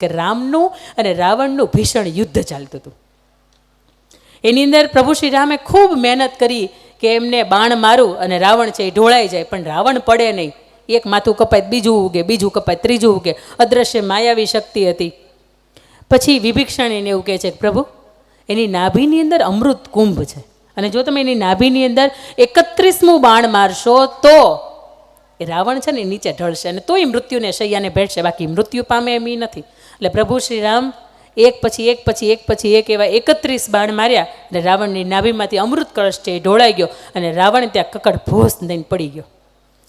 કે રામનું અને રાવણનું ભીષણ યુદ્ધ ચાલતું હતું. એની અંદર પ્રભુ શ્રી રામે ખૂબ મહેનત કરી કે એમને બાણ મારું અને રાવણ છે એ ઢોળાઈ જાય, પણ રાવણ પડે નહીં. એક માથું કપાય બીજું ઉગે, બીજું કપાય ત્રીજું ઉગે. અદ્રશ્ય માયાવી શક્તિ હતી. પછી વિભીક્ષણ એને એવું કહે છે, પ્રભુ, એની નાભીની અંદર અમૃત કુંભ છે. અને જો તમે એની નાભીની અંદર એકત્રીસમું બાણ મારશો તો એ રાવણ છે ને નીચે ઢળશે અને તોય મૃત્યુને શૈયાને ભેટશે બાકી મૃત્યુ પામે એમ નથી. એટલે પ્રભુ શ્રી રામ એક પછી એક પછી એક પછી એક એવા એકત્રીસ બાણ માર્યા અને રાવણની નાભીમાંથી અમૃત કળશ છે એ ઢોળાઈ ગયો અને રાવણ ત્યાં કકડ ભોસ દઈને પડી ગયો.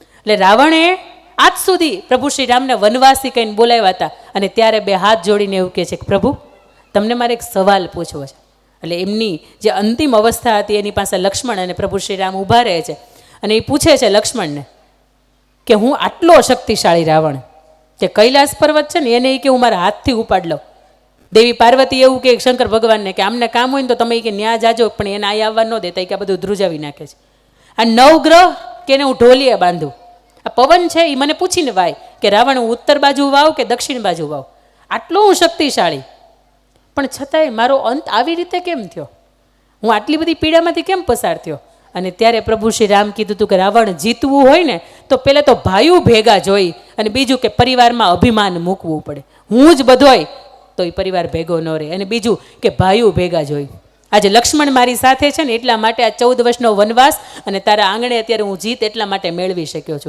એટલે રાવણે આજ સુધી પ્રભુ શ્રી રામને વનવાસી કહીને બોલાવ્યા હતા અને ત્યારે બે હાથ જોડીને એવું કહે છે કે, પ્રભુ, તમને મારે એક સવાલ પૂછવો છે. એટલે એમની જે અંતિમ અવસ્થા હતી એની પાસે લક્ષ્મણ અને પ્રભુ શ્રી રામ ઊભા રહે છે અને એ પૂછે છે લક્ષ્મણને કે હું આટલો શક્તિશાળી રાવણ? કે કૈલાસ પર્વત છે ને, એને કે હું મારા હાથથી ઉપાડ લઉં. દેવી પાર્વતી એવું કે શંકર ભગવાનને કે આમને કામ હોય ને તો તમે કે ન્યા જાજો, પણ એને અહીં આવવા ન દેતા કે આ બધું ધ્રુજાવી નાખે છે. આ નવગ્રહ કે એને હું ઢોલીએ બાંધું. આ પવન છે એ મને પૂછીને વાય કે રાવણ હું ઉત્તર બાજુ વાવ કે દક્ષિણ બાજુ વાવ? આટલો હું શક્તિશાળી. પણ છતાંય મારો અંત આવી રીતે કેમ થયો? હું આટલી બધી પીડામાંથી કેમ પસાર થયો? અને ત્યારે પ્રભુ શ્રી રામ કીધું હતું કે રાવણ જીતવું હોય ને તો પહેલાં તો ભાઈઓ ભેગા જોઈ અને બીજું કે પરિવારમાં અભિમાન મૂકવું પડે. હું જ બધોય તો એ પરિવાર ભેગો ન રહે. અને બીજું કે ભાઈઓ ભેગા જોઈ આજે લક્ષ્મણ મારી સાથે છે ને એટલા માટે આ ચૌદ વર્ષનો વનવાસ અને તારા આંગણે અત્યારે હું જીત એટલા માટે મેળવી શક્યો છું.